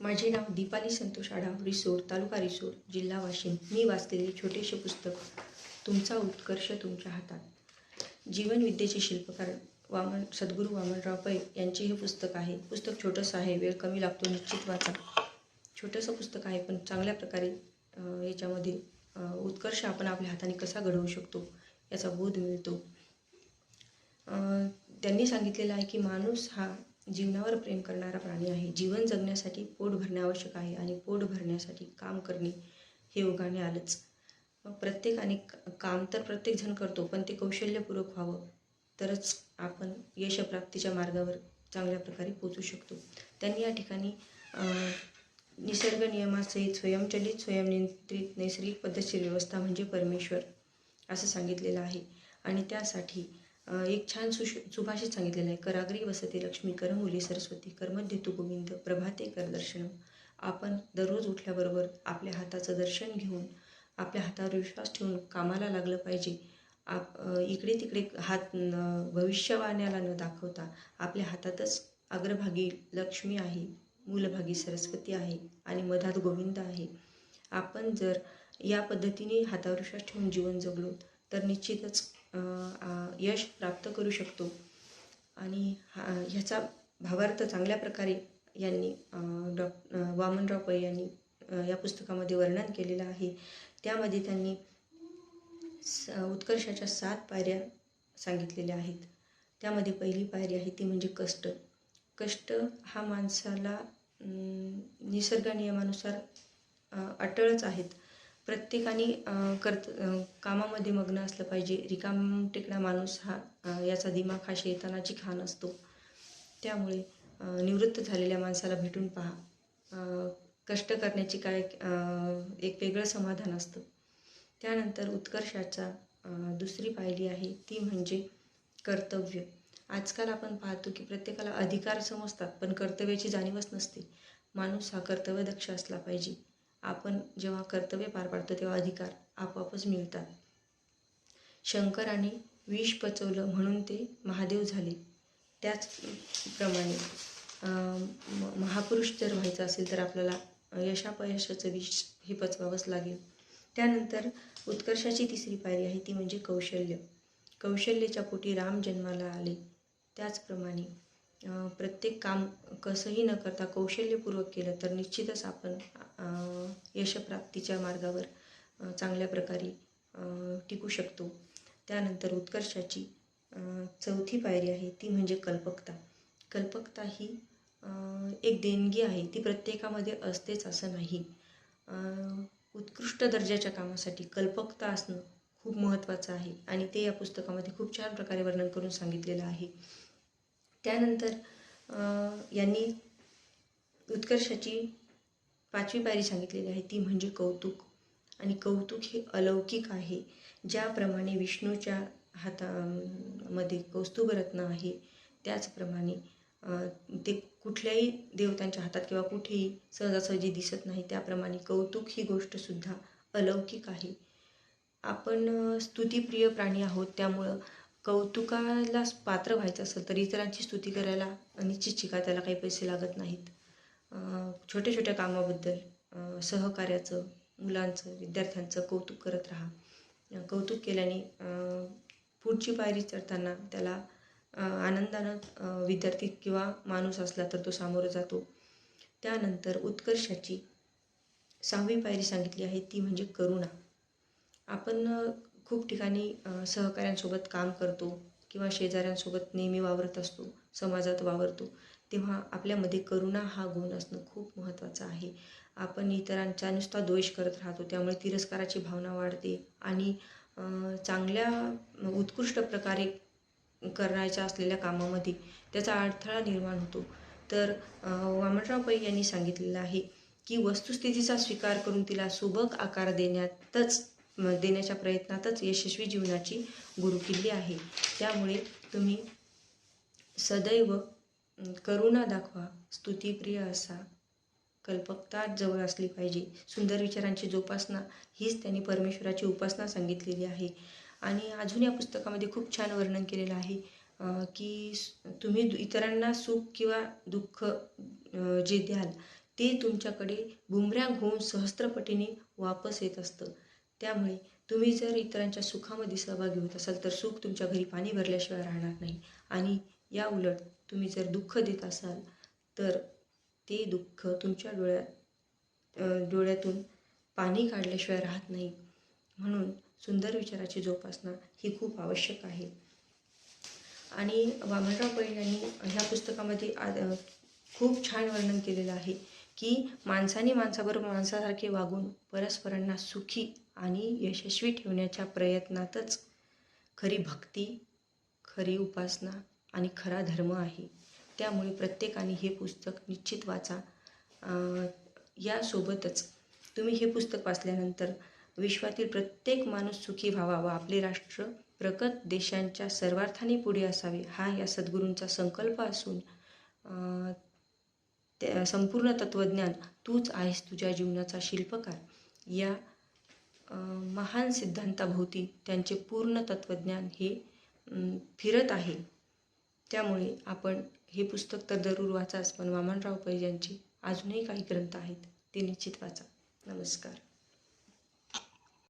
माझे नाव दीपाली संतोष आढाव रिसोड तालुका रिसोड जिल्हा वाशिम. मी वाचलेले छोटेसे पुस्तक तुमचा उत्कर्ष तुमच्या हातात. जीवनविद्येचे शिल्पकार वामन सद्गुरू वामनराव पै यांचे हे पुस्तक आहे. पुस्तक छोटंसं आहे वेळ कमी लागतो निश्चित वाचा. छोटंसं पुस्तक आहे पण चांगल्या प्रकारे याच्यामध्ये उत्कर्ष आपण आपल्या हाताने कसा घडवू शकतो याचा बोध मिळतो. त्यांनी सांगितलेलं आहे की माणूस हा जीवनावर प्रेम करणारा प्राणी आहे. जीवन जगण्यासाठी पोट भरणे आवश्यक आहे आणि पोट भरण्यासाठी काम करणे हे योगाने आलंच. मग प्रत्येकाने काम तर प्रत्येकजण करतो पण ते कौशल्यपूर्वक व्हावं तरच आपण यशप्राप्तीच्या मार्गावर चांगल्या प्रकारे पोचू शकतो. त्यांनी या ठिकाणी निसर्ग नियमासहित स्वयंचलित स्वयंनियंत्रित नैसर्गिक पद्धतशीर व्यवस्था म्हणजे परमेश्वर असं सांगितलेलं आहे. आणि त्यासाठी एक छान सुश सुभाषित सांगितलेलं आहे कराग्री वसते लक्ष्मी करमुली सरस्वती कर्मध्ये तू गोविंद प्रभाते कर दर्शन. आपण दररोज उठल्याबरोबर आपल्या हाताचं दर्शन घेऊन आपल्या हातावर विश्वास ठेवून कामाला लागलं पाहिजे. आप इकडे तिकडे हात भविष्यवाण्याला न दाखवता आपल्या हातातच अग्रभागी लक्ष्मी आहे मूलभागी सरस्वती आहे आणि मधात गोविंद आहे. आपण जर या पद्धतीने हातावर विश्वास ठेवून जीवन जगलो तर निश्चितच यश प्राप्त करू शकतो. आणि हा ह्याचा भावार्थ चांगल्या प्रकारे यांनी डॉक वामनराव पै यांनी या पुस्तकामध्ये वर्णन केलेलं आहे. त्यामध्ये त्यांनी स उत्कर्षाच्या सात पायऱ्या सांगितलेल्या आहेत. त्यामध्ये पहिली पायरी आहे ती म्हणजे कष्ट. कष्ट हा माणसाला निसर्ग नियमानुसार अटळच आहेत. प्रत्येकाने करत कर्त कामामध्ये मग्न असलं पाहिजे. रिकाम टेकडा माणूस हा याचा दिमाग हा शैतानाची खाण असतो. त्यामुळे निवृत्त झालेल्या माणसाला भेटून पहा. कष्ट करण्याची काय एक वेगळं समाधान असतं. त्यानंतर उत्कर्षाचा दुसरी पायरी आहे ती म्हणजे कर्तव्य. आजकाल आपण पाहतो की प्रत्येकाला अधिकार समजतात पण कर्तव्याची जाणीवच नसते. माणूस हा कर्तव्यदक्ष असला पाहिजे. आपण जेव्हा कर्तव्य पार पाडतो तेव्हा अधिकार आपोआपच मिळतात. शंकराने विष पचवलं म्हणून ते महादेव झाले. त्याचप्रमाणे म- महापुरुष जर व्हायचं असेल तर आपल्याला यशापयशाचं विष हे पचवावंच लागेल. त्यानंतर उत्कर्षाची तिसरी पायरी आहे ती म्हणजे कौशल्य. कौशल्याच्या पोटी राम जन्माला आले. त्याचप्रमाणे प्रत्येक काम कसंही न करता कौशल्यपूर्वक केलं तर निश्चितच आपण यशप्राप्तीच्या मार्गावर चांगल्या प्रकारे टिकू शकतो. त्यानंतर उत्कर्षाची चौथी पायरी आहे ती म्हणजे कल्पकता. कल्पकता ही एक देणगी आहे ती प्रत्येकामध्ये असतेच असं नाही. उत्कृष्ट दर्जाच्या कामासाठी कल्पकता असणं खूप महत्त्वाचं आहे आणि ते या पुस्तकामध्ये खूप छान प्रकारे वर्णन करून सांगितलेलं आहे. त्यानंतर यांनी उत्कर्षाची पाचवी पायरी सांगितलेली आहे. ती म्हणजे कौतुक. आणि कौतुक हे अलौकिक आहे. ज्याप्रमाणे विष्णूच्या हातामध्ये कौस्तुभरत्न आहे त्याचप्रमाणे ते कुठल्याही देवतांच्या हातात किंवा कुठेही सहजासहजी दिसत नाही त्याप्रमाणे कौतुक ही गोष्टसुद्धा अलौकिक आहे. आपण स्तुतिप्रिय प्राणी आहोत त्यामुळं कौतुकाला पात्र व्हायचं असेल तर इतरांची स्तुती करायला निश्चित शिका त्याला काही पैसे लागत नाहीत. छोट्या छोट्या कामाबद्दल सहकार्याचं मुलांचं विद्यार्थ्यांचं कौतुक करत राहा. कौतुक केल्याने पुढची पायरी चढताना त्याला आनंदानं विद्यार्थी किंवा माणूस असला तर तो सामोरं जातो. त्यानंतर उत्कर्षाची सहावी पायरी सांगितली आहे ती म्हणजे करुणा. आपण खूप ठिकाणी सहकाऱ्यांसोबत काम करतो किंवा शेजाऱ्यांसोबत नेहमी वावरत असतो समाजात वावरतो तेव्हा आपल्यामध्ये करुणा हा गुण असणं खूप महत्त्वाचं आहे. आपण इतरांचा नुसता द्वेष करत राहतो त्यामुळे तिरस्काराची भावना वाढते आणि चांगल्या उत्कृष्ट प्रकारे करायच्या असलेल्या कामामध्ये त्याचा अडथळा निर्माण होतो. तर वामनराव पै यांनी सांगितलेलं आहे की वस्तुस्थितीचा स्वीकार करून तिला सुबक आकार देण्यातच देण्याच्या प्रयत्नातच यशस्वी जीवनाची गुरुकिल्ली आहे. त्यामुळे तुम्ही सदैव करुणा दाखवा स्तुतिप्रिय असा. कल्पकता जवळ असली पाहिजे. सुंदर विचारांची जोपासना हीच त्यांनी परमेश्वराची उपासना सांगितलेली आहे. आणि अजून या पुस्तकामध्ये खूप छान वर्णन केलेलं आहे की तुम्ही दु- इतरांना सुख किंवा दुःख जे द्याल ते तुमच्याकडे बुमरॅंग होऊन सहस्त्रपटीने वापस येत असतं. त्यामुळे तुम्ही जर इतरांच्या सुखामध्ये सहभागी होत असाल तर सुख तुमच्या घरी पाणी भरल्याशिवाय राहणार नाही. आणि या उलट तुम्ही जर दुःख देत असाल तर ते दुःख तुमच्या डोळ्यात डोळ्यातून पाणी काढल्याशिवाय राहत नाही. म्हणून सुंदर विचाराची जोपासना ही खूप आवश्यक आहे. आणि वामनराव पैल यांनी ह्या पुस्तकामध्ये आ- खूप छान वर्णन केलेलं आहे. की माणसाने माणसाबरोबर माणसासारखे वागून परस्परांना सुखी आणि यशस्वी ठेवण्याच्या प्रयत्नातच खरी भक्ती खरी उपासना आणि खरा धर्म आहे. त्यामुळे प्रत्येकाने हे पुस्तक निश्चित वाचा. यासोबतच तुम्ही हे पुस्तक वाचल्यानंतर विश्वातील प्रत्येक माणूस सुखी व्हावा व आपले राष्ट्र प्रगत देशांच्या सर्वार्थाने पुढे असावे हा या सद्गुरूंचा संकल्प असून त्या संपूर्ण तत्त्वज्ञान तूच आहेस तुझ्या जीवनाचा शिल्पकार. या महान सिद्धांताभोवती त्यांचे पूर्ण तत्त्वज्ञान हे फिरत आहे. त्यामुळे आपण हे पुस्तक तर जरूर वाचाच पण वामनराव पै यांचे अजूनही काही ग्रंथ आहेत ते निश्चित वाचा. नमस्कार.